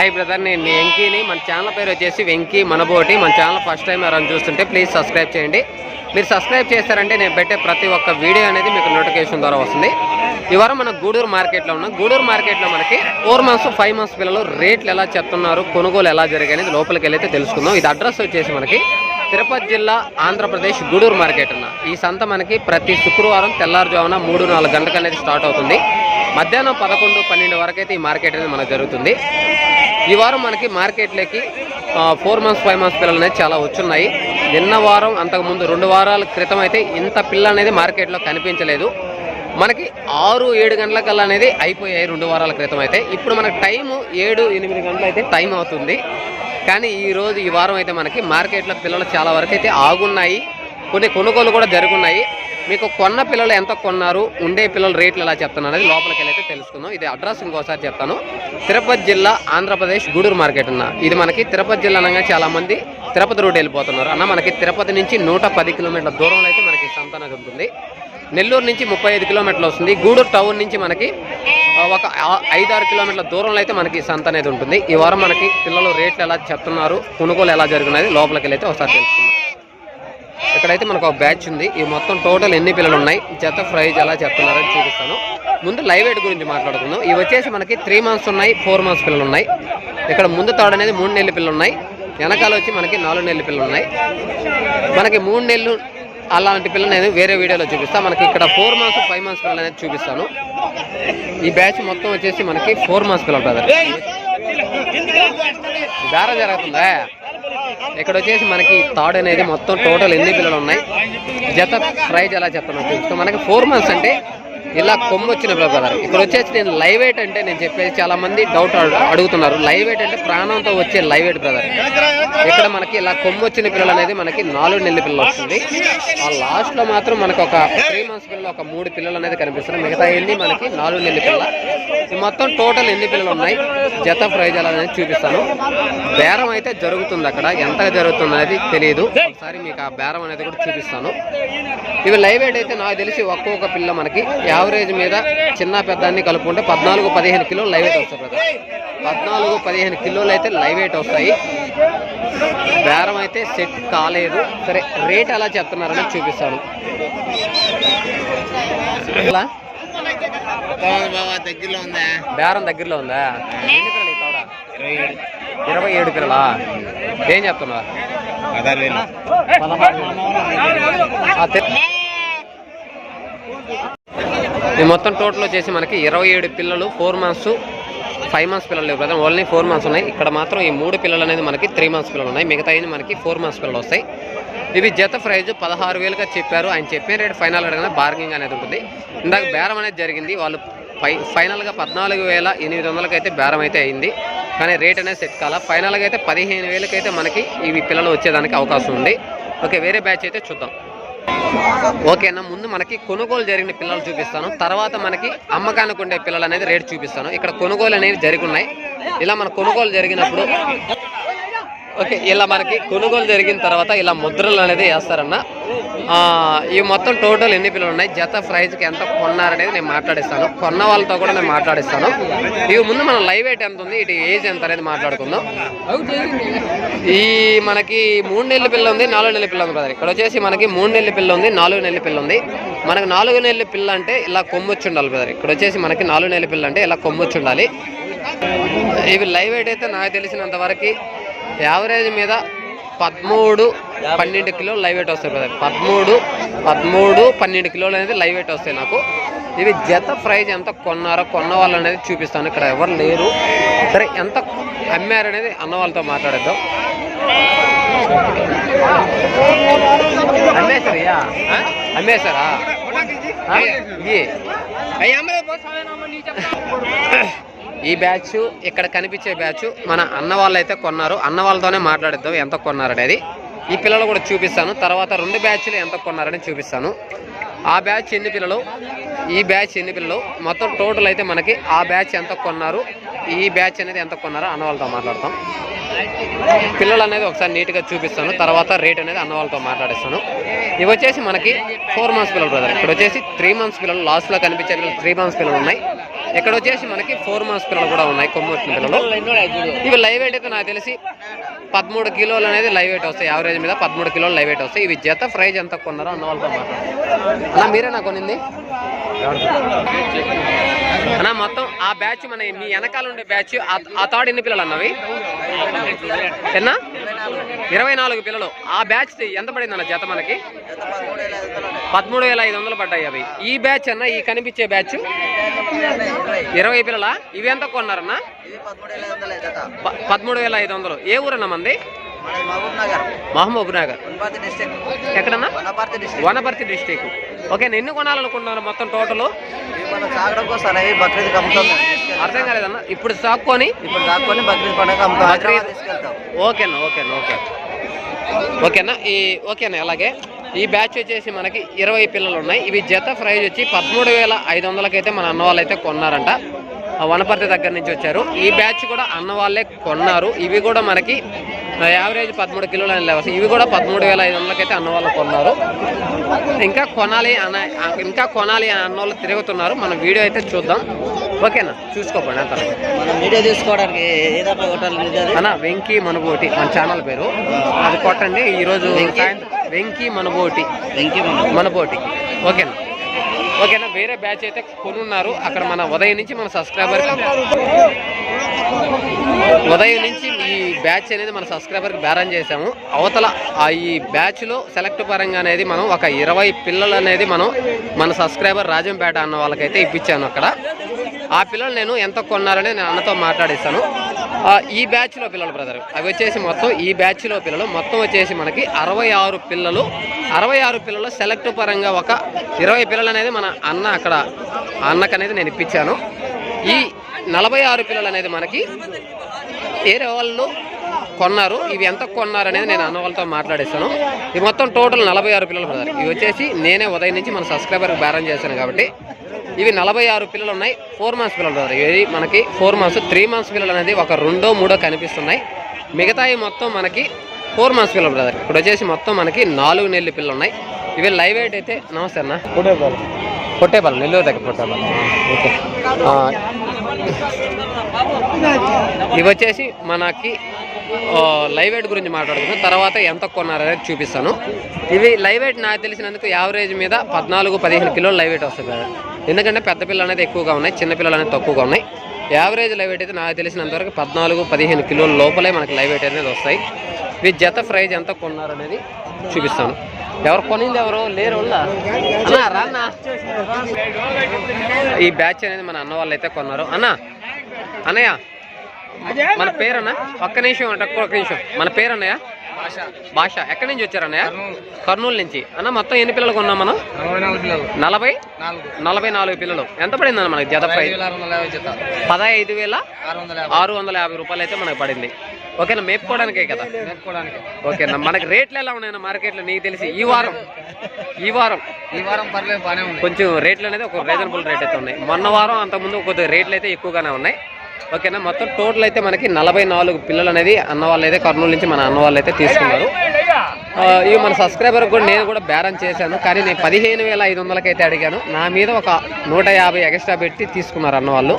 Hi brother నేను వెంకీని. మన channel పేరు వచ్చేసి వెంకీ మనబోటి. మన ఛానల్ ఫస్ట్ టైం ఎవరైనా చూస్తుంటే ప్లీజ్ సబ్స్క్రైబ్ చేయండి. మీరు సబ్స్క్రైబ్ చేస్తారంటే నేను పెట్టే ప్రతి ఒక్క వీడియో అనేది మీకు నోటిఫికేషన్ ద్వారా వస్తుంది. ఈ వారం మన గూడూరు మార్కెట్లో ఉన్నాం. గూడూరు మార్కెట్లో మనకి ఫోర్ మంత్స్ ఫైవ్ మంత్స్ పిల్లలు రేట్లు ఎలా చెప్తున్నారు కొనుగోలు ఎలా జరిగాయనేది లోపలికి వెళ్ళైతే తెలుసుకుందాం. ఇది అడ్రస్ వచ్చేసి మనకి తిరుపతి జిల్లా ఆంధ్రప్రదేశ్ గూడూరు మార్కెట్ అన్న. ఈ సంత మనకి ప్రతి శుక్రవారం తెల్లారుజామున మూడు నాలుగు గంటలకు అనేది స్టార్ట్ అవుతుంది. మధ్యాహ్నం పదకొండు పన్నెండు వరకు అయితే ఈ మార్కెట్ అనేది మనకు జరుగుతుంది. ఈ వారం మనకి మార్కెట్లోకి ఫోర్ మంత్స్ ఫైవ్ మంత్స్ పిల్లలు అనేది చాలా వచ్చున్నాయి. నిన్న వారం అంతకుముందు రెండు వారాల క్రితం అయితే ఇంత పిల్ల అనేది మార్కెట్లో కనిపించలేదు. మనకి ఆరు ఏడు గంటలకల్లా అనేది అయిపోయాయి రెండు వారాల క్రితం అయితే. ఇప్పుడు మనకి టైము ఏడు ఎనిమిది గంటలు అయితే టైం అవుతుంది. కానీ ఈరోజు ఈ వారం అయితే మనకి మార్కెట్లో పిల్లలు చాలా వరకు అయితే ఆగున్నాయి. కొన్ని కొనుగోలు కూడా జరుగున్నాయి. మీకు కొన్న పిల్లలు ఎంత కొన్నారు ఉండే పిల్లల రేట్లు ఎలా చెప్తున్నారు అనేది లోపలికి వెళ్ళైతే తెలుసుకుందాం. ఇది అడ్రస్ ఇంకోసారి చెప్తాను. తిరుపతి జిల్లా ఆంధ్రప్రదేశ్ గూడూరు మార్కెట్ అన్న. ఇది మనకి తిరుపతి జిల్లా అనగా చాలా మంది తిరుపతి రూట్ వెళ్ళిపోతున్నారు. అన్న మనకి తిరుపతి నుంచి నూట పది కిలోమీటర్ల దూరంలో అయితే మనకి సంత ఉంటుంది. నెల్లూరు నుంచి ముప్పై ఐదు కిలోమీటర్లు వస్తుంది. గూడూరు టౌన్ నుంచి మనకి ఒక ఐదు ఆరు కిలోమీటర్ల దూరంలో అయితే మనకి సంత అనేది ఉంటుంది. ఈ వారం మనకి పిల్లలు రేట్లు ఎలా చెప్తున్నారు కొనుగోలు ఎలా జరుగుతున్నది లోపలికి వెళ్ళి అయితే ఒకసారి తెలుసుకుందాం. ఇక్కడైతే మనకు ఒక బ్యాచ్ ఉంది. ఈ మొత్తం టోటల్ ఎన్ని పిల్లలు ఉన్నాయి జత ప్రైజ్ ఎలా చెప్తున్నారని చూపిస్తాను. ముందు లైవ్ వెయిట్ గురించి మాట్లాడుకుందాం. ఇవి వచ్చేసి మనకి త్రీ మంత్స్ ఉన్నాయి ఫోర్ మంత్స్ పిల్లలు ఉన్నాయి ఇక్కడ ముందు తాడు అనేది మూడు నెలల పిల్లలు ఉన్నాయి వెనకాల వచ్చి మనకి నాలుగు నెలల పిల్లలు ఉన్నాయి మనకి మూడు నెలలు అలాంటి పిల్లలు నేను వేరే వీడియోలో చూపిస్తాను. మనకి ఇక్కడ ఫోర్ మంత్స్ ఫైవ్ మంత్స్ పిల్లలు అనేది చూపిస్తాను. ఈ బ్యాచ్ మొత్తం వచ్చేసి మనకి ఫోర్ మంత్స్ పిల్లలు బ్రదర్ బేరం జరుగుతుందా ఇక్కడ వచ్చేసి మనకి థర్డ్ అనేది మొత్తం టోటల్ ఎన్ని పిల్లలు ఉన్నాయి జత ప్రైజ్ ఎలా చెప్తున్నా మనకి ఫోర్ మంత్స్ అంటే ఇలా కొమ్ము వచ్చిన బ్రదర్. ఇక్కడ వచ్చేసి నేను లైవ్ వెయిట్ అంటే నేను చెప్పేది చాలా మంది డౌట్ అడుగుతున్నారు. లైవ్ వెయిట్ అంటే ప్రాణంతో వచ్చే లైవ్ ఎయిట్ బ్రదర్. ఇక్కడ మనకి ఇలా కొమ్ము వచ్చిన పిల్లలు అనేది మనకి నాలుగు నెలల పిల్లలు వస్తుంది. ఆ లాస్ట్లో మాత్రం మనకి ఒక త్రీ మంత్స్ పిల్లలు ఒక మూడు పిల్లలు అనేది కనిపిస్తున్నాయి మిగతా ఎన్ని మనకి నాలుగు నెలల పిల్ల మొత్తం టోటల్ ఎన్ని పిల్లలు ఉన్నాయి? జత ప్రైజాలు అనేది చూపిస్తాను. బేరం అయితే జరుగుతుంది అక్కడ. ఎంత జరుగుతుంది అనేది తెలియదు ఒకసారి మీకు ఆ బేరం అనేది కూడా చూపిస్తాను. ఇవి లైవ్ ఎయిట్ అయితే నాకు తెలిసి ఒక్కొక్క పిల్ల మనకి యావరేజ్ మీద చిన్న పెద్ద అన్ని కలుపుకుంటే పద్నాలుగు పదిహేను కిలోలు లైవ్ వెయిట్ వస్తాయి కదా పద్నాలుగు పదిహేను కిలోలు అయితే లైవ్ వెయిట్ వస్తాయి. బేరం అయితే సెట్ కాలేదు. సరే రేట్ ఎలా చెప్తున్నారని చూపిస్తాను. బేరం దగ్గరలో ఉందా? ఇరవై ఏడు ఇరవై ఏడు పిల్లలా ఏం చెప్తున్నా పదహారు ఇది ఈ మొత్తం టోటల్ వచ్చేసి మనకి ఇరవై ఏడు పిల్లలు ఫోర్ మంత్స్ ఫైవ్ మంత్స్ పిల్లలు లేవు బ్రదర్ ఓన్లీ ఫోర్ మంత్స్ ఉన్నాయి. ఇక్కడ మాత్రం ఈ మూడు పిల్లలు అనేది మనకి త్రీ మంత్స్ పిల్లలు ఉన్నాయి. మిగతా మనకి ఫోర్ మంత్స్ పిల్లలు వస్తాయి. ఇవి జత ప్రైజ్ పదహారు వేలుగా చెప్పారు. ఆయన చెప్పిన రేట్ ఫైనల్ అడగన? బార్గింగ్ అనేది ఉంటుంది. ఇందాక బేరం అనేది జరిగింది. వాళ్ళు ఫై ఫైనల్గా పద్నాలుగు వేల ఎనిమిది వందలకి అయితే బేరం అయితే అయింది. కానీ రేట్ అనేది సెట్ కాల? ఫైనల్గా అయితే పదిహేను వేలకైతే మనకి ఇవి పిల్లలు వచ్చేదానికి అవకాశం ఉంది. ఓకే వేరే బ్యాచ్ అయితే చూద్దాం. ఓకేనా ముందు మనకి కొనుగోలు జరిగిన పిల్లలు చూపిస్తాను. తర్వాత మనకి అమ్మకానికి ఉండే పిల్లలు అనేది రేట్ చూపిస్తాను. ఇక్కడ కొనుగోలు అనేవి జరిగి ఉన్నాయి ఇలా మన కొనుగోలు జరిగినప్పుడు ఓకే ఇలా మనకి కొనుగోలు జరిగిన తర్వాత ఇలా ముద్రలు అనేది వేస్తారన్న. ఆ, ఇవి మొత్తం టోటల్ ఎన్ని పిల్లలు ఉన్నాయి? జత ప్రైజ్కి ఎంత కొన్నారనేది నేను మాట్లాడిస్తాను. కొన్న వాళ్ళతో కూడా నేను మాట్లాడిస్తాను. ఇవి ముందు మన లైవ్ ఎయిట్ ఎంత ఉంది? ఇటు ఏజ్ ఎంత అనేది మాట్లాడుకుందాం. ఈ మనకి మూడు నెలల పిల్ల ఉంది నాలుగు నెలల పిల్ల ఉంది కదా. ఇక్కడ వచ్చేసి మనకి మూడు నెలల పిల్ల ఉంది నాలుగు నెలల పిల్ల ఉంది. మనకు నాలుగు నెలల పిల్ల అంటే ఇలా కొమ్మొచ్చి ఉండాలి బ్రదర్ ఇక్కడ వచ్చేసి మనకి నాలుగు నెలల పిల్ల అంటే ఇలా కొమ్మొచ్చి ఉండాలి. ఇవి లైవ్ ఎయిట్ అయితే నాకు తెలిసినంత వరకు యావరేజ్ మీద పదమూడు పన్నెండు కిలోలు లైవ్ వెయిట్ వస్తాయి బ్రదర్ పదమూడు పదమూడు పన్నెండు కిలోలు అనేది లైవ్ వెయిట్ వస్తాయి నాకు. ఇవి జత ప్రైజ్ ఎంత కొన్నారో కొన్న వాళ్ళు అనేది చూపిస్తాను. ఇక్కడ ఎవరు లేరు. సరే ఎంత అమ్మారు అనేది అన్న వాళ్ళతో మాట్లాడేద్దాం. అమ్మేశారయ్యా? అమ్మేశారా? ఈ బ్యాచ్ ఇక్కడ కనిపించే బ్యాచ్ మన అన్న వాళ్ళు అయితే కొన్నారు. అన్న వాళ్ళతోనే మాట్లాడిద్దాం ఎంత కొన్నారనేది. ఈ పిల్లలు కూడా చూపిస్తాను. తర్వాత రెండు బ్యాచ్లు ఎంత కొన్నారని చూపిస్తాను. ఆ బ్యాచ్ ఎన్ని పిల్లలు? ఈ బ్యాచ్ ఎన్ని పిల్లలు? మొత్తం టోటల్ అయితే మనకి ఆ బ్యాచ్ ఎంత కొన్నారు? ఈ బ్యాచ్ అనేది ఎంత కొన్నారో అన్నవాళ్ళతో మాట్లాడతాం. పిల్లలు అనేది ఒకసారి నీట్గా చూపిస్తాను. తర్వాత రేట్ అనేది అన్నవాళ్ళతో మాట్లాడిస్తాను. ఇవి వచ్చేసి మనకి ఫోర్ మంత్స్ పిల్లలు బ్రదర్ ఇక్కడ వచ్చేసి త్రీ మంత్స్ పిల్లలు లాస్ట్లో కనిపించే పిల్లలు త్రీ మంత్స్ పిల్లలు ఉన్నాయి. ఇక్కడ వచ్చేసి మనకి ఫోర్ మంత్స్ పిల్లలు కూడా ఉన్నాయి కొమ్మ పిల్లలు. ఇవి లైవ్ అయితే నాకు తెలిసి పదమూడు కిలోలు అనేది లైవ్ వెయిట్ వస్తాయి. యావరేజ్ మీద పదమూడు కిలోలు లైవ్ వెయిట్ వస్తాయి. ఇవి జత ప్రైజ్ ఎంత కొన్నారో అన్న వాళ్ళతో అన్న మీరేనా కొనింది? అన్న మొత్తం ఆ బ్యాచ్ మన మీ వెనకాల ఉండే బ్యాచ్ ఆ- ఆ థర్డ్ ఎన్ని పిల్లలు అన్నవి? ఎన్నా? ఇరవై నాలుగు పిల్లలు. ఆ బ్యాచ్ ఎంత పడింది అన్న జత మనకి? పదమూడు వేల ఐదు వందలు పడ్డాయి అవి. ఈ బ్యాచ్ అన్న ఈ కనిపించే బ్యాచ్? ఇరవై పిల్లల? ఇవి ఎంత కొన్నారన్న? పదమూడు వేల ఐదు వందలు. ఏ ఊరన్న మంది? మహబూబ్ నగర్. ఎక్కడన్నా? వనపర్తి డిస్టిక్. ఓకే ఎన్ని కొనాలనుకుంటున్నారు మొత్తం టోటల్? కోసం బక్రీద్ అర్థం కాలేదన్న. ఇప్పుడు సాక్కొని? ఇప్పుడు దాక్కొని బక్రీద్ పండుగ బక్రీద్. ఓకేనా ఓకేనా ఓకే. ఓకేనా ఈ ఓకేనా అలాగే. ఈ బ్యాచ్ వచ్చేసి మనకి ఇరవై పిల్లలు ఉన్నాయి. ఇవి జత ప్రైజ్ వచ్చి పదమూడు వేల ఐదు వందలకైతే మన అన్న వాళ్ళు అయితే కొన్నారంట. వనపర్తి దగ్గర నుంచి వచ్చారు. ఈ బ్యాచ్ కూడా అన్న వాళ్ళే కొన్నారు. ఇవి కూడా మనకి యావరేజ్ పదమూడు కిలోలు అని లేవు? ఇవి కూడా పదమూడు వేల ఐదు వందలకైతే అన్న వాళ్ళు కొన్నారు. ఇంకా కొనాలి అన్న ఇంకా కొనాలి అన్న వాళ్ళు తిరుగుతున్నారు. మన వీడియో అయితే చూద్దాం. ఓకేనా? చూసుకోకండి అంత. వీడియో తీసుకోవడానికి అన్న వెంకీ మనబోటి మన ఛానల్ పేరు. అది కొట్టండి. ఈరోజు సాయంత్రం వెంకీ మనబోటి. వెంకీ మనబోటి. ఓకేనా? ఓకేనా? వేరే బ్యాచ్ అయితే కొనున్నారు. అక్కడ మన ఉదయం నుంచి మన సబ్స్క్రైబర్ ఉదయం నుంచి ఈ బ్యాచ్ అనేది మన సబ్స్క్రైబర్కి బేరం చేసాము అవతల ఆ ఈ బ్యాచ్లో సెలెక్ట్ పరంగా అనేది మనం ఒక ఇరవై పిల్లలు అనేది మనం మన సబ్స్క్రైబర్ రాజంపేట అన్న వాళ్ళకైతే ఇప్పించాను అక్కడ. ఆ పిల్లలు నేను ఎంత కొన్నారని నేను అన్నతో మాట్లాడిస్తాను. ఈ బ్యాచ్లో పిల్లలు బ్రదర్ అవి వచ్చేసి మొత్తం ఈ బ్యాచ్లో పిల్లలు మొత్తం వచ్చేసి మనకి అరవై ఆరు పిల్లలు అరవై ఆరు పిల్లలు సెలెక్ట్ పరంగా ఒక ఇరవై పిల్లలు అనేది మన అన్న అక్కడ అన్నకు అనేది నేను ఇప్పించాను. ఈ నలభై ఆరు పిల్లలు అనేది మనకి వేరే వాళ్ళు కొన్నారు. ఇవి ఎంత కొన్నారు అనేది నేను అన్న వాళ్ళతో మాట్లాడిస్తాను ఇవి మొత్తం టోటల్ నలభై ఆరు పిల్లలు బ్రదర్ ఇవి వచ్చేసి నేనే ఉదయం నుంచి మన సబ్స్క్రైబర్కి బేరం చేశాను కాబట్టి. ఇవి నలభై ఆరు పిల్లలు ఉన్నాయి. ఫోర్ మంత్స్ పిల్లలు బ్రదర్ ఇవి మనకి ఫోర్ మంత్స్ త్రీ మంత్స్ పిల్లలు అనేది ఒక రెండో మూడో కనిపిస్తున్నాయి. మిగతాయి మొత్తం మనకి ఫోర్ మంత్స్ పిల్లలు బ్రదర్ ఇప్పుడు వచ్చేసి మొత్తం మనకి నాలుగు నెల్లి పిల్లలు ఉన్నాయి. ఇవి లైవ్ వెయిట్ అయితే నమస్తే అన్న. పొట్టేపల్లి నెల్లూరు దగ్గర పొట్టేపల్లి ఓకే. ఇవి వచ్చేసి మనకి లైవ్ ఎయిట్ గురించి మాట్లాడుకుందాం. తర్వాత ఎంత కొన్నారనేది చూపిస్తాను. ఇవి లైవ్ ఎయిట్ నాకు తెలిసినందుకు యావరేజ్ మీద పద్నాలుగు పదిహేను కిలోలు లైవ్ ఎయిట్ వస్తుంది కదా. ఎందుకంటే పెద్ద పిల్లలు అనేది ఎక్కువగా ఉన్నాయి చిన్న పిల్లలు అనేది తక్కువగా ఉన్నాయి. యావరేజ్ లైవ్ ఎయిట్ అయితే నాకు తెలిసినంత వరకు పద్నాలుగు పదిహేను కిలోల లోపలే మనకి లైవ్ ఎయిట్ అనేది వస్తాయి. ఇవి జత ప్రైజ్ ఎంత కొన్నారనేది చూపిస్తాను. ఎవరు కొనింది ఎవరు? లేరు అన్నా ఈ బ్యాచ్ అనేది మన అన్న వాళ్ళు అయితే కొన్నారు. అన్న అన్నయ్య. మన పేరన్నా? ఒక్క నిమిషం అంటే ఒక్క నిమిషం. మన పేరు అన్నయ్య భాష. ఎక్కడి నుంచి వచ్చారు అన్నయ్య? కర్నూలు. నుంచి. అన్న మొత్తం ఎన్ని పిల్లలు కొన్నాం మనం? నలభై నలభై? నాలుగు. పిల్లలు. ఎంత పడింది అన్న మనకి జత ప్రైజ్? పదహైదు వేల ఆరు వందల యాభై రూపాయలు అయితే మనకు పడింది. ఓకేనా మేపుకోవడానికే కదా? ఓకేనా మనకి రేట్లు ఎలా ఉన్నాయన్న మార్కెట్లో నీకు తెలిసి? ఈ వారం. ఈ వారం. ఈ వారం పర్లేదు కొంచెం రేట్లు అనేది ఒక రీజనబుల్ రేట్ అయితే ఉన్నాయి. మొన్న వారం అంతకుముందు కొద్దిగా రేట్లు అయితే ఎక్కువగానే ఉన్నాయి. ఓకేనా? మొత్తం టోటల్ అయితే మనకి నలభై నాలుగు పిల్లలు అనేది అన్న వాళ్ళు అయితే కర్నూలు నుంచి మన అన్న వాళ్ళు అయితే తీసుకున్నారు. ఇవి మన సబ్స్క్రైబర్ కూడా నేను కూడా బేరం చేశాను కానీ నేను పదిహేను వేల ఐదు వందలకైతే అడిగాను. నా మీద ఒక నూట యాభై ఎక్స్ట్రా పెట్టి తీసుకున్నారు అన్న వాళ్ళు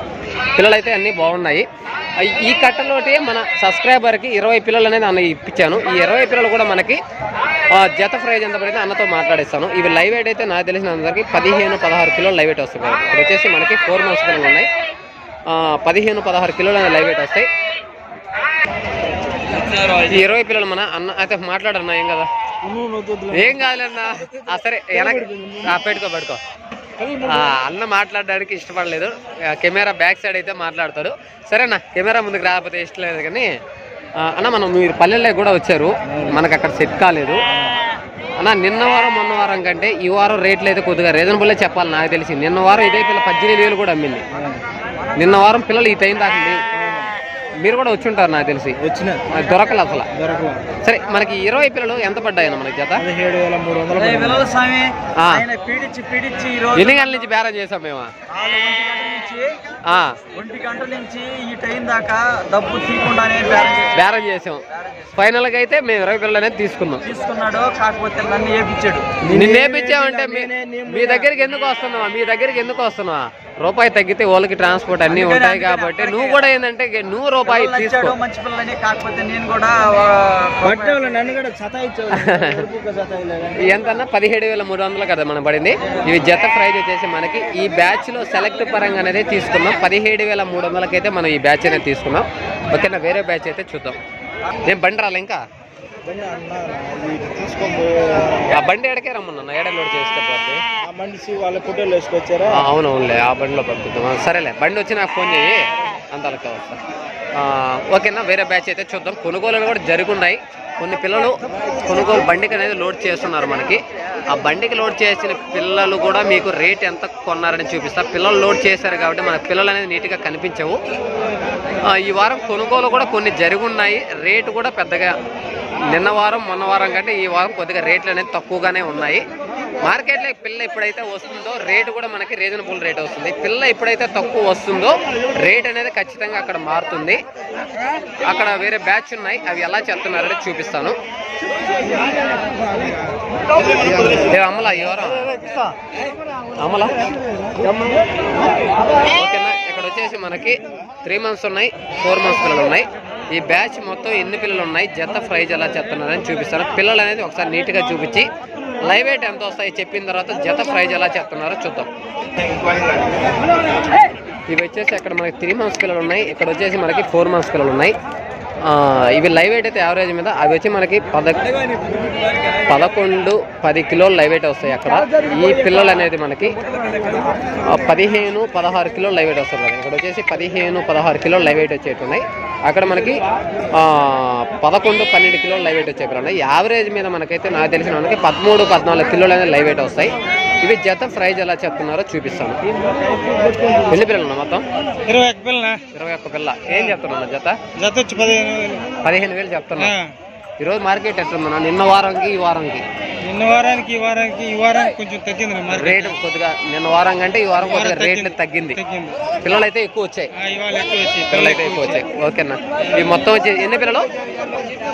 పిల్లలు అయితే అన్నీ బాగున్నాయి. ఈ కట్టలోటి మన సబ్స్క్రైబర్కి ఇరవై పిల్లలు అనేది అన్న ఇప్పించాను. ఈ ఇరవై పిల్లలు కూడా మనకి జత ప్రైజ్ ఎంత పడితే అన్నతో మాట్లాడిస్తాను. ఇవి లైవ్ ఎయిట్ అయితే నాకు తెలిసినందరికి పదిహేను పదహారు కిలోలు లైవ్ ఎయిట్ వస్తుంది ఇప్పుడు వచ్చేసి మనకి ఫోర్ మంత్స్ పిల్లలు ఉన్నాయి. పదిహేను పదహారు కిలోలు అనేది లైవ్ వెయిట్ వస్తాయి. ఇరవై పిల్లలు మన అన్న అయితే మాట్లాడన్నా ఏం కదా? ఏం కాదులేన్నా సరే వెనక్కి పెట్టుకో పెట్టుకో. అన్న మాట్లాడడానికి ఇష్టపడలేదు. కెమెరా బ్యాక్ సైడ్ అయితే మాట్లాడతాడు. సరేనా కెమెరా ముందుకు రాకపోతే ఇష్టం లేదు కానీ అన్న మనం మీరు పల్లెల్లో కూడా వచ్చారు. మనకు అక్కడ సెట్ కాలేదు. అన్న నిన్న వారం మొన్న వారం కంటే ఈ వారం రేట్లు అయితే కొద్దిగా రీజనబుల్లే చెప్పాలి. నాకు తెలిసి నిన్న వారం ఇదే పిల్ల పద్దెనిమిది వేలు కూడా అమ్మింది. నిన్న వారం పిల్లలు ఈ టైం దాకా లేవు. మీరు కూడా వచ్చి ఉంటారు నాకు తెలిసి. వచ్చిన. దొరకలే అసలు. దొరకలా. సరే మనకి ఇరవై పిల్లలు ఎంత పడ్డాయన్న మనకి జత? పదిహేడు వేల మూడు వందల స్వామి ఎన్ని గంటల నుంచి బేరం చేసాం మేము? నాలుగు గంటల నుంచి నుంచి ఆ, ఒంటి గంట నుంచి ఈ టైం దాకా డబ్బు తీయకుండానే బ్యాలెన్స్ చేసి- బేరం చేసాం ఫైనల్గా అయితే మేము ఇరవై పిల్లలు అనేది తీసుకున్నాం. తీసుకున్నాడు కాకపోతే నన్ను ఏపించాడు నిన్ను ఏపిచ్చామంటే మీ మీ దగ్గరికి ఎందుకు వస్తున్నావా? మీ దగ్గరికి ఎందుకు వస్తున్నావా? రూపాయి తగ్గితే వాళ్ళకి ట్రాన్స్పోర్ట్ అన్నీ ఉంటాయి కాబట్టి నువ్వు కూడా ఏంటంటే నువ్వు రూపాయి తీసుకో. ఇచ్చాడు మంచి పిల్లలని కాకపోతే నేను కూడా ఎంతన్నా పదిహేడు వేల మూడు వందలు కదా మనం పడింది. ఇవి జత ప్రైజ్ వచ్చేసి మనకి ఈ బ్యాచ్లో సెలెక్ట్ పరంగా అనేది తీసుకున్నాం. పదిహేడు వేల మూడు వందలకైతే మనం ఈ బ్యాచ్ అనేది తీసుకున్నాం. ఓకేనా? వేరే బ్యాచ్ అయితే చూద్దాం. నేను బండి రాలే ఇంకా? బండి ఎడకే రమ్మన్నా ఏడ లోడ్ మనిషి వాళ్ళ ఫోటోలు వేసుకొచ్చారా అవును అవునులే ఆ బండిలో పంపిద్దాం. సరేలే బండి వచ్చి నాకు ఫోన్ చేయి ఆ, ఓకేనా వేరే బ్యాచ్ అయితే చూద్దాం. కొనుగోలు కూడా జరుగున్నాయి. కొన్ని పిల్లలు కొనుగోలు బండికి అనేది లోడ్ చేస్తున్నారు మనకి. ఆ బండికి లోడ్ చేసిన పిల్లలు కూడా మీకు రేట్ ఎంత కొన్నారని చూపిస్తా. పిల్లలు లోడ్ చేశారు కాబట్టి మన పిల్లలు అనేది నీట్గా కనిపించవు. ఈ వారం కొనుగోలు కూడా కొన్ని జరుగున్నాయి. రేటు కూడా పెద్దగా నిన్న వారం మొన్న వారం కంటే ఈ వారం కొద్దిగా రేట్లు అనేది తక్కువగానే ఉన్నాయి. మార్కెట్లో పిల్ల ఎప్పుడైతే వస్తుందో రేటు కూడా మనకి రీజనబుల్ రేట్ వస్తుంది. పిల్ల ఎప్పుడైతే తక్కువ వస్తుందో రేట్ అనేది ఖచ్చితంగా అక్కడ మారుతుంది. అక్కడ వేరే బ్యాచ్ ఉన్నాయి అవి ఎలా చెప్తున్నారని చూపిస్తాను. అమల ఎవరు అమల? ఓకేనా? ఇక్కడ వచ్చేసి మనకి త్రీ మంత్స్ ఉన్నాయి ఫోర్ మంత్స్ పిల్లలు ఉన్నాయి. ఈ బ్యాచ్ మొత్తం ఎన్ని పిల్లలు ఉన్నాయి? జత ప్రైజ్ ఎలా చెప్తున్నారని చూపిస్తాను పిల్లలు అనేది ఒకసారి నీట్గా చూపించి లైవ్ ఎయిట్ ఎంత వస్తాయి చెప్పిన తర్వాత జత ప్రైజ్ ఎలా చెప్తున్నారో చూద్దాం. ఇవి వచ్చేసి అక్కడ మనకి త్రీ మంత్స్ పిల్లలు ఉన్నాయి. ఇక్కడ వచ్చేసి మనకి ఫోర్ మంత్స్ పిల్లలు ఉన్నాయి. ఇవి లైవ్ వెయిట్ అయితే యావరేజ్ మీద. అవి వచ్చి మనకి పద పదకొండు పది కిలోలు లైవ్ వెయిట్ వస్తాయి అక్కడ. ఈ పిల్లలు అనేది మనకి పదిహేను పదహారు కిలోలు లైవ్ వెయిట్ వస్తుంది కదా. ఇక్కడ వచ్చేసి పదిహేను పదహారు కిలోలు లైవ్ వెయిట్ వచ్చేటున్నాయి ఉన్నాయి. అక్కడ మనకి పదకొండు పన్నెండు కిలోలు లైవ్ వెయిట్ వచ్చే పిల్లలు ఉన్నాయి. యావరేజ్ మీద మనకైతే నాకు తెలిసిన మనకి పదమూడు పద్నాలుగు కిలోలు అనేది లైవ్ వెయిట్ వస్తాయి. ఇవి జత ప్రైజ్ ఎలా చెప్తున్నారో చూపిస్తాను. ఎన్ని పిల్లలు మొత్తం? ఇరవై ఒక్క పిల్లన ఇరవై ఒక్క పిల్ల. ఏం చెప్తున్నా జత? జత వచ్చి పదిహేను పదిహేను వేలు చెప్తున్నా. ఈరోజు మార్కెట్ ఎట్లుందన్నా? నిన్న వారంకి ఈ వారంకి? నిన్న వారానికి ఈ వారానికి ఈ వారానికి కొంచెం తగ్గింది రేటు కొద్దిగా నిన్న వారం కంటే ఈ వారం కొద్దిగా రేట్లు తగ్గింది. తగ్గింది. పిల్లలు అయితే ఎక్కువ వచ్చాయి. ఆ, ఇవాళ ఎక్కువ వచ్చి పిల్లలు అయితే ఎక్కువ వచ్చాయి. ఓకేనా ఇవి మొత్తం వచ్చి ఎన్ని పిల్లలు?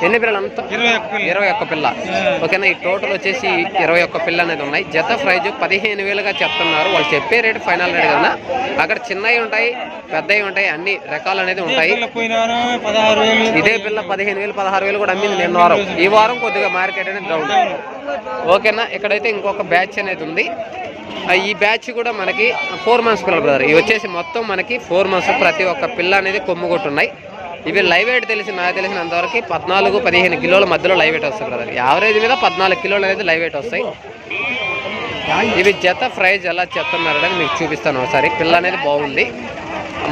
ఎన్ని పిల్లలు అంతా? ఇరవై ఒక్క పిల్ల. ఇరవై ఒక్క పిల్ల. ఓకేనా ఈ టోటల్ వచ్చేసి ఇరవై ఒక్క పిల్ల అనేది ఉన్నాయి. జత ప్రైజ్ పదిహేను వేలుగా చెప్తున్నారు. వాళ్ళు చెప్పే రేటు ఫైనల్ రేట్ కదా అక్కడ చిన్నవి ఉంటాయి పెద్దవి ఉంటాయి అన్ని రకాలు అనేది ఉంటాయి. పిల్ల పోయిన వారం పదహారు వేలు. ఇదే పిల్ల పదిహేను వేలు పదహారు వేలు కూడా అమ్మింది నిన్న వారం. ఈ వారం కొద్దిగా మార్కెట్ అనేది డౌన్ ఓకేనా? ఇక్కడైతే ఇంకొక బ్యాచ్ అనేది ఉంది. ఈ బ్యాచ్ కూడా మనకి ఫోర్ మంత్స్ పిల్లలు బ్రదర్ ఇవి వచ్చేసి మొత్తం మనకి ఫోర్ మంత్స్ ప్రతి ఒక్క పిల్ల అనేది కొమ్ము కొట్టున్నాయి ఇవి లైవ్ వెయిట్ తెలిసి నాకు తెలిసినంతవరకు పద్నాలుగు పదిహేను కిలోల మధ్యలో లైవ్ వెయిట్ వస్తాయి బ్రదర్ యావరేజ్ మీద పద్నాలుగు కిలోలు అనేది లైవ్ వెయిట్ వస్తాయి. ఇవి జత ప్రైజ్ ఎలా చెప్తున్నారని మీకు చూపిస్తాను ఒకసారి. పిల్ల అనేది బాగుంది.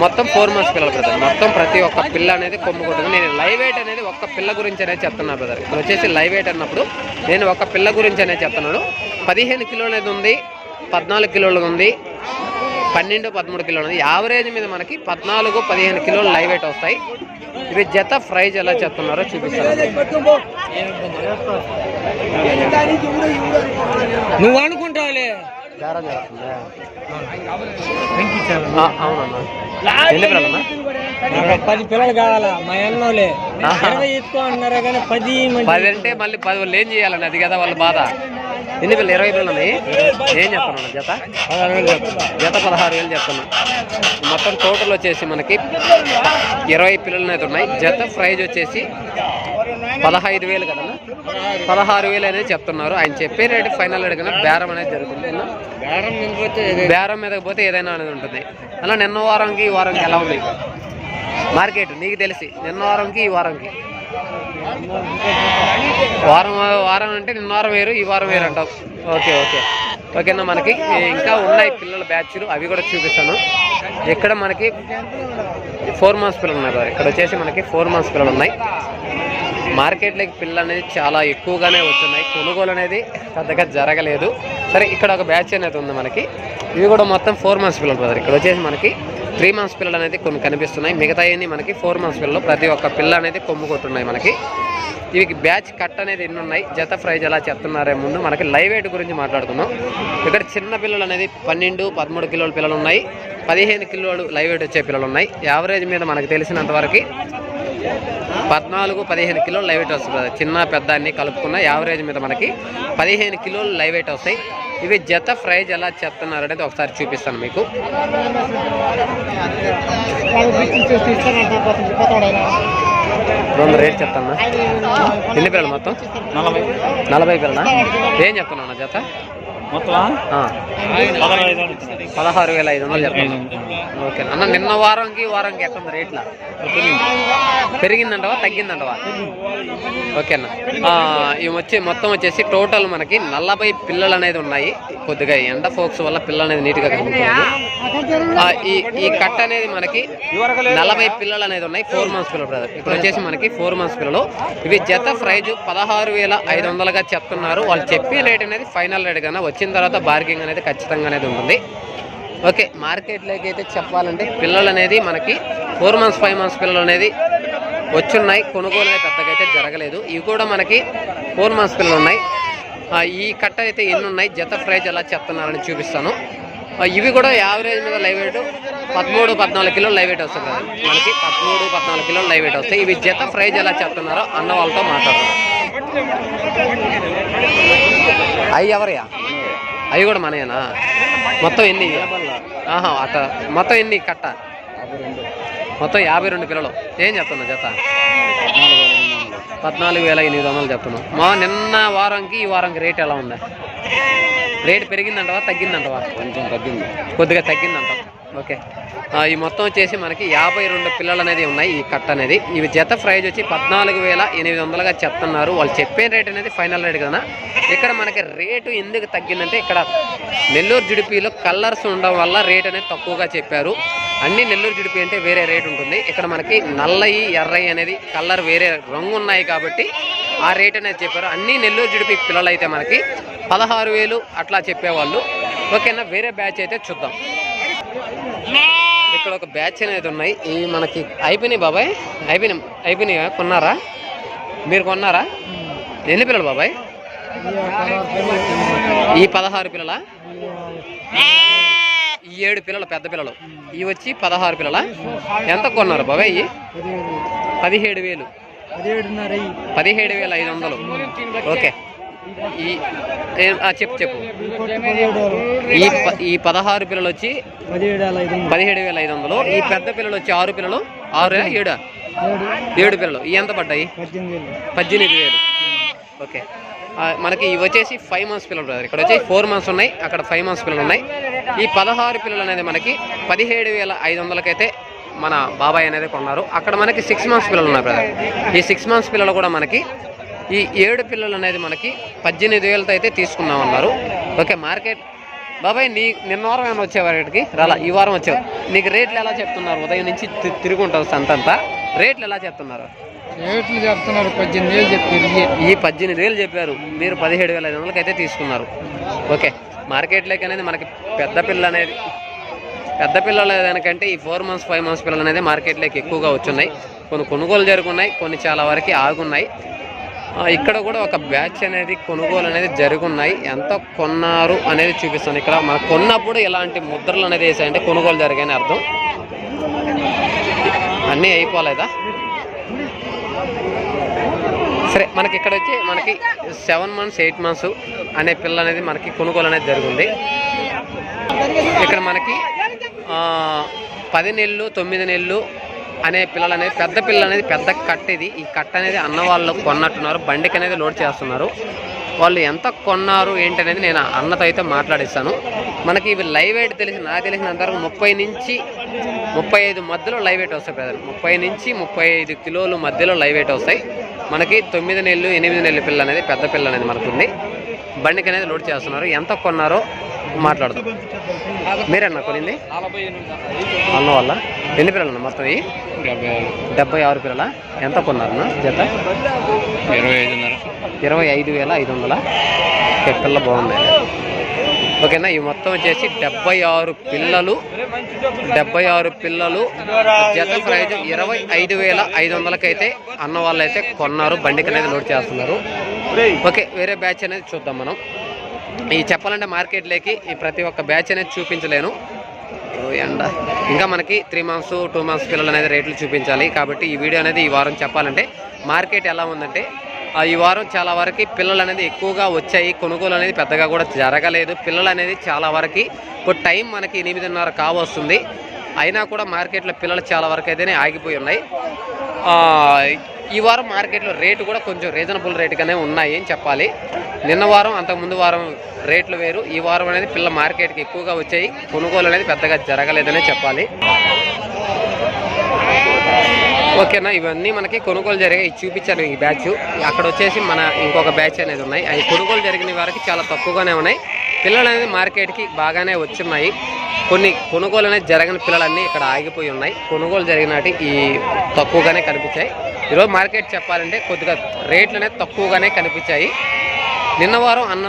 మొత్తం ఫోర్ మంత్స్ పిల్లలు బ్రదర్ మొత్తం ప్రతి ఒక్క పిల్ల అనేది కొమ్ము కొట్టుకుని నేను లైవ్ ఎయిట్ అనేది ఒక్క పిల్ల గురించి అనేది చెప్తున్నాను బ్రదర్ ఇక్కడ వచ్చేసి లైవ్ ఎయిట్ అన్నప్పుడు నేను ఒక పిల్ల గురించి అనేది చెప్తున్నాను. పదిహేను కిలోలు అనేది ఉంది పద్నాలుగు కిలోలది ఉంది పన్నెండు పదమూడు కిలోలు ఉంది. యావరేజ్ మీద మనకి పద్నాలుగు పదిహేను కిలోలు లైవ్ ఎయిట్ వస్తాయి. ఇవి జత ప్రైజ్ ఎలా చెప్తున్నారో చూపిస్తాను. నువ్వు అనుకుంటావులే. బేరం జరుగుతుందా? ఆ, అవునన్నా. పది పిల్లలు కావాలా? మా అన్నోలే. ఇరవై ఎత్తుకో అన్నారా కానీ పది మంది పది అంటే మళ్ళీ పది వాళ్ళు ఏం చేయాలండి అది కదా వాళ్ళ బాధ. ఎన్ని పిల్లలు? ఇరవై పిల్లలు ఉన్నాయి? ఏం చెప్తున్నాను జత? జత పదహారు వేలు చెప్తున్నా. మొత్తం టోటల్ వచ్చేసి మనకి ఇరవై పిల్లలు అయితే ఉన్నాయి. జత ప్రైజ్ వచ్చేసి పదహైదు వేలు కదా పదహారు వేలు అనేది చెప్తున్నారు. ఆయన చెప్పే రేటు ఫైనల్ కన్నా బేరం అనేది జరుగుతుంది? బేరం నిండిపోతే బేరం మీద పోతే ఏదైనా అనేది ఉంటుంది. అలా నిన్న వారంకి ఈ వారంకి ఎలా ఉంది? మార్కెట్ నీకు తెలిసి. నిన్న వారంకి ఈ వారంకి. వారం వారం అంటే నిన్న వారం వేరు ఈ వారం వేరు అంటావు. Okay okay. ఓకేనా మనకి ఇంకా ఉన్నాయి పిల్లల బ్యాచ్లు. అవి కూడా చూపిస్తాను. ఇక్కడ మనకి ఫోర్ మంత్స్ పిల్లలు ఉన్నాయి. ఇక్కడ వచ్చేసి మనకి ఫోర్ మంత్స్ పిల్లలు ఉన్నాయి. మార్కెట్లోకి పిల్లలు అనేది చాలా ఎక్కువగానే వస్తున్నాయి. కొనుగోలు అనేది పెద్దగా జరగలేదు. సరే ఇక్కడ ఒక బ్యాచ్ అనేది ఉంది మనకి. ఇవి కూడా మొత్తం ఫోర్ మంత్స్ పిల్లలు బ్రదర్ ఇక్కడ వచ్చేసి మనకి త్రీ మంత్స్ పిల్లలు అనేది కొన్ని కనిపిస్తున్నాయి. మిగతా మనకి ఫోర్ మంత్స్ పిల్లలు ప్రతి ఒక్క పిల్ల అనేది కొమ్ము కొట్టున్నాయి మనకి. ఇవి బ్యాచ్ కట్ అనేది ఎన్ని ఉన్నాయి? జత ప్రైజ్ ఎలా చెప్తున్నారే ముందు మనకి లైవ్ వెయిట్ గురించి మాట్లాడుకుందాం. ఇక్కడ చిన్న పిల్లలు అనేది పన్నెండు పదమూడు కిలోల పిల్లలు ఉన్నాయి. పదిహేను కిలోలు లైవ్ వెయిట్ వచ్చే పిల్లలు ఉన్నాయి. యావరేజ్ మీద మనకు తెలిసినంత వరకు పద్నాలుగు పదిహేను కిలోలు లైవ్ వెయిట్ వస్తుంది. చిన్న పెద్ద అన్ని కలుపుకున్న యావరేజ్ మీద మనకి పదిహేను కిలోలు లైవ్ వెయిట్ వస్తాయి. ఇవి జత ప్రైజ్ ఎలా చెప్తున్నారు అనేది ఒకసారి చూపిస్తాను మీకు. రెండు రేట్ చెప్తాను. ఎన్ని పిల్లలు మొత్తం? నలభై. నలభై పిల్లనా ఏం చెప్తున్నాను జత? పదహారు వేల ఐదు వందలు చెప్పండి ఓకే. అన్న నిన్న వారంకి వారంకి ఎక్కడ రేట్ల? పెరిగిందంటవా? తగ్గిందంటవా? ఓకే అన్న. ఆ, ఇవి వచ్చి మొత్తం వచ్చేసి టోటల్ మనకి నలభై పిల్లలు అనేది ఉన్నాయి. కొద్దిగా ఎండ ఫోక్స్ వల్ల పిల్లలు అనేది నీట్గా కనిపిస్తుంది ఈ ఈ కట్ అనేది మనకి నలభై పిల్లలు అనేది ఉన్నాయి. ఫోర్ మంత్స్ పిల్లలు బ్రదర్ ఇప్పుడు వచ్చేసి మనకి ఫోర్ మంత్స్ పిల్లలు. ఇవి జత ప్రైజ్ పదహారు వేల ఐదు వందలుగా చెప్తున్నారు. వాళ్ళు చెప్పే రేట్ అనేది ఫైనల్ రేట్ కన్నా వచ్చిన తర్వాత బార్గింగ్ అనేది ఖచ్చితంగా అనేది ఉంటుంది. ఓకే మార్కెట్లోకి అయితే చెప్పాలంటే పిల్లలు అనేది మనకి ఫోర్ మంత్స్ ఫైవ్ మంత్స్ పిల్లలు అనేది వచ్చున్నాయి. కొనుగోలు అనేది పెద్దగా అయితే జరగలేదు. ఇవి కూడా మనకి ఫోర్ మంత్స్ పిల్లలు ఉన్నాయి. ఈ కట్ట అయితే ఎన్ని ఉన్నాయి? జత ప్రైజ్ ఎలా చెప్తున్నారని చూపిస్తాను. ఇవి కూడా యావరేజ్ మీద లైవ్ వెయిట్ పదమూడు పద్నాలుగు కిలోలు లైవ్ వెయిట్ వస్తుంది కదా. మనకి పదమూడు పద్నాలుగు కిలోలు లైవ్ వెయిట్ వస్తాయి. ఇవి జత ప్రైజ్ ఎలా చెప్తున్నారో అన్న వాళ్ళతో మాట్లాడదాం అవి ఎవరియా అవి కూడా మనయేనా? మొత్తం ఎన్ని? ఆహా అట్ట మొత్తం ఎన్ని కట్ట? మొత్తం యాభై రెండు పిల్లలు ఏం చెప్తున్నా జత? పద్నాలుగు వేల ఎనిమిది వందలు చెప్తున్నాం మా నిన్న వారంకి ఈ వారంకి రేట్ ఎలా ఉందా? రేట్ పెరిగిందంటవా తగ్గిందంటవా? కొంచెం తగ్గింది. కొద్దిగా తగ్గిందంట. ఓకే. ఈ మొత్తం వచ్చేసి మనకి యాభై రెండు పిల్లలు అనేది ఉన్నాయి ఈ కట్ట అనేది. ఇవి జత ప్రైజ్ వచ్చి పద్నాలుగు వేల ఎనిమిది వందలుగా చెప్తున్నారు. వాళ్ళు చెప్పే రేట్ అనేది ఫైనల్ రేట్ కదా. ఇక్కడ మనకి రేటు ఎందుకు తగ్గిందంటే ఇక్కడ నెల్లూరు జుడిపిలో కలర్స్ ఉండడం వల్ల రేట్ అనేది తక్కువగా చెప్పారు. అన్ని నెల్లూరు జుడిపి అంటే వేరే రేట్ ఉంటుంది. ఇక్కడ మనకి నల్లయి ఎర్రయి అనేది కలర్ వేరే రంగు ఉన్నాయి కాబట్టి ఆ రేట్ అనేది చెప్పారు. అన్ని నెల్లూరు జుడిపి పిల్లలు అయితే మనకి పదహారు వేలు అట్లా చెప్పేవాళ్ళు. ఓకేనా? వేరే బ్యాచ్ అయితే చూద్దాం. ఇక్కడ ఒక బ్యాచ్ అనేది ఉన్నాయి. ఇవి మనకి అయిపోయినాయి బాబాయ్. అయిపోయినాయి అయిపోయినాయి కొన్నారా? మీరు కొన్నారా? ఎన్ని పిల్లలు బాబాయ్? ఈ పదహారు పిల్లల? ఈ ఏడు పిల్లలు పెద్ద పిల్లలు. ఇవి వచ్చి పదహారు పిల్లల? ఎంత కొన్నారు బాబాయ్ ఇవి పదిహేడు వేలు. పదిహేడున్నర పదిహేడు వేల ఐదు వందలు. ఓకే. ఈ ఆ, చెప్పు చెప్పు. ఈ ఈ పదహారు పిల్లలు వచ్చి పదిహేడు వేల ఐదు వందలు. ఈ పెద్ద పిల్లలు వచ్చి ఆరు పిల్లలు. ఆరు ఏడు? ఏడు పిల్లలు. ఎంత పడ్డాయి? పద్దెనిమిది వేలు. ఓకే. మనకి ఇవి వచ్చేసి ఫైవ్ మంత్స్ పిల్లలు బ్రదర్ ఇక్కడ వచ్చి ఫోర్ మంత్స్ ఉన్నాయి. అక్కడ ఫైవ్ మంత్స్ పిల్లలు ఉన్నాయి. ఈ పదహారు పిల్లలు అనేది మనకి పదిహేడు వేల ఐదు వందలకైతే మన బాబాయ్ అనేది కొన్నారు. అక్కడ మనకి సిక్స్ మంత్స్ పిల్లలు ఉన్నాయి బ్రదర్. ఈ సిక్స్ మంత్స్ పిల్లలు కూడా మనకి ఈ ఏడు పిల్లలు అనేది మనకి పద్దెనిమిది వేలతో అయితే తీసుకున్నాం అన్నారు. Okay market. బాబాయ్ నీ నిన్న వారం ఏమైనా వచ్చావా రేటుకి? రాలా ఈ వారం వచ్చావు. నీకు రేట్లు ఎలా చెప్తున్నారు? ఉదయం నుంచి తి- తిరుగుంటుంది సంతంతా. రేట్లు ఎలా చెప్తున్నారు? రేట్లు చెప్తున్నారు పద్దెనిమిది వేలు చెప్పారు. ఈ పద్దెనిమిది వేలు చెప్పారు. మీరు పదిహేడు వేల ఐదు వందలకి అయితే తీసుకున్నారు. ఓకే మార్కెట్లోకి అనేది మనకి పెద్ద పిల్ల అనేది పెద్ద పిల్లలు దానికంటే ఈ ఫోర్ మంత్స్ ఫైవ్ మంత్స్ పిల్లలు అనేది మార్కెట్లోకి ఎక్కువగా వచ్చున్నాయి. కొన్ని కొనుగోలు జరుగున్నాయి కొన్ని చాలా వరకు ఆగున్నాయి. ఇక్కడ కూడా ఒక బ్యాచ్ అనేది కొనుగోలు అనేది జరుగున్నాయి. ఎంత కొన్నారు అనేది చూపిస్తాను. ఇక్కడ మనం కొన్నప్పుడు ఇలాంటి ముద్రలు అనేది వేసాయంటే కొనుగోలు జరిగాయని అర్థం. అన్నీ అయిపోలేదా? సరే మనకి ఇక్కడ వచ్చి మనకి సెవెన్ మంత్స్ ఎయిట్ మంత్స్ అనే పిల్ల అనేది మనకి కొనుగోలు అనేది జరిగింది. ఇక్కడ మనకి పది నెలలు తొమ్మిది నెలలు అనే పిల్లలు అనేది పెద్ద పిల్ల అనేది పెద్ద కట్ట ఇది. ఈ కట్ట అనేది అన్న వాళ్ళు కొన్నట్టున్నారు బండికి అనేది లోడ్ చేస్తున్నారు. వాళ్ళు ఎంత కొన్నారు ఏంటి అనేది నేను అన్నతో అయితే మాట్లాడిస్తాను మనకి ఇవి లైవ్ వెయిట్ తెలిసి నాకు తెలిసినంత వరకు ముప్పై నుంచి ముప్పై ఐదు మధ్యలో లైవ్ వెయిట్ వస్తాయి బ్రదర్. ముప్పై నుంచి ముప్పై ఐదు కిలోలు మధ్యలో లైవ్ వెయిట్ వస్తాయి. మనకి తొమ్మిది నెలలు ఎనిమిది నెలల పిల్ల అనేది పెద్ద పిల్ల అనేది మనకుంది. బండికి అనేది లోడ్ చేస్తున్నారు. ఎంత కొన్నారో మాట్లాడదాం. మీరన్నా కొనింది? అన్న వాళ్ళ? ఎన్ని పిల్లలు మొత్తం ఇవి? డెబ్బై ఆరు పిల్లల. ఎంత కొన్నారన్న జత? ఇరవై ఐదున్నర ఇరవై ఐదు వేల ఐదు వందల. పిల్లలు పిల్ల బాగుంది. ఓకేనా ఇవి మొత్తం వచ్చేసి డెబ్బై ఆరు పిల్లలు డెబ్బై ఆరు పిల్లలు. జత ప్రైజ్ ఇరవై ఐదు వేల ఐదు వందలకైతే అన్న వాళ్ళు అయితే కొన్నారు బండికి అనేది లోడ్ చేస్తున్నారు. ఓకే వేరే బ్యాచ్ అనేది చూద్దాం మనం. ఈ చెప్పాలంటే మార్కెట్లోకి ఈ ప్రతి ఒక్క బ్యాచ్ అనేది చూపించలేను. ఎండ. ఇంకా మనకి త్రీ మంత్స్ టూ మంత్స్ పిల్లలు అనేది రేట్లు చూపించాలి. కాబట్టి ఈ వీడియో అనేది ఈ వారం చెప్పాలంటే మార్కెట్ ఎలా ఉందంటే ఆ, ఈ వారం చాలా వరకు పిల్లలు అనేది ఎక్కువగా వచ్చాయి. కొనుగోలు అనేది పెద్దగా కూడా జరగలేదు. పిల్లలు అనేది చాలా వరకు ఇప్పుడు టైం మనకి ఎనిమిదిన్నర కావస్తుంది. అయినా కూడా మార్కెట్లో పిల్లలు చాలా వరకు అయితేనే ఆగిపోయి ఉన్నాయి. ఈ వారం మార్కెట్లో రేటు కూడా కొంచెం రీజనబుల్ రేటుగానే ఉన్నాయి అని చెప్పాలి. నిన్న వారం అంతకుముందు వారం రేట్లు వేరు. ఈ వారం అనేది పిల్ల మార్కెట్కి ఎక్కువగా వచ్చాయి. కొనుగోలు అనేది పెద్దగా జరగలేదనే చెప్పాలి. ఓకేనా ఇవన్నీ మనకి కొనుగోలు జరిగాయి. చూపించాను ఈ బ్యాచ్. అక్కడ వచ్చేసి మన ఇంకొక బ్యాచ్ అనేది ఉన్నాయి. అవి కొనుగోలు జరిగిన వారికి చాలా తక్కువగానే ఉన్నాయి. పిల్లలు అనేది మార్కెట్కి బాగానే వచ్చున్నాయి కొన్ని కొనుగోలు అనేది జరగని పిల్లలన్నీ ఇక్కడ ఆగిపోయి ఉన్నాయి. కొనుగోలు జరిగినటి ఈ తక్కువగానే కనిపించాయి. ఈరోజు మార్కెట్ చెప్పాలంటే కొద్దిగా రేట్లు అనేది తక్కువగానే కనిపించాయి. నిన్న వారం అన్న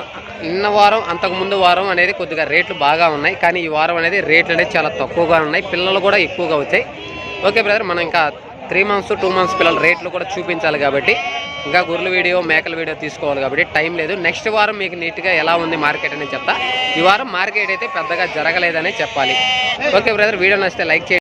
నిన్న వారం అంతకు ముందు వారం అనేది కొద్దిగా రేట్లు బాగా ఉన్నాయి. కానీ ఈ వారం అనేది రేట్లు అనేది చాలా తక్కువగా ఉన్నాయి. పిల్లలు కూడా ఎక్కువగా వచ్చాయి. ఓకే బ్రదర్ మనం ఇంకా త్రీ మంత్స్ టూ మంత్స్ పిల్లల రేట్లు కూడా చూపించాలి కాబట్టి ఇంకా గుర్రెల వీడియో మేకల వీడియో తీసుకోవాలి కాబట్టి టైం లేదు. నెక్స్ట్ వారం మీకు నీట్గా ఎలా ఉంది మార్కెట్ అని చెప్తా. ఈ వారం మార్కెట్ అయితే పెద్దగా జరగలేదనే చెప్పాలి. ఓకే బ్రదర్ వీడియో నచ్చితే లైక్ చేయండి.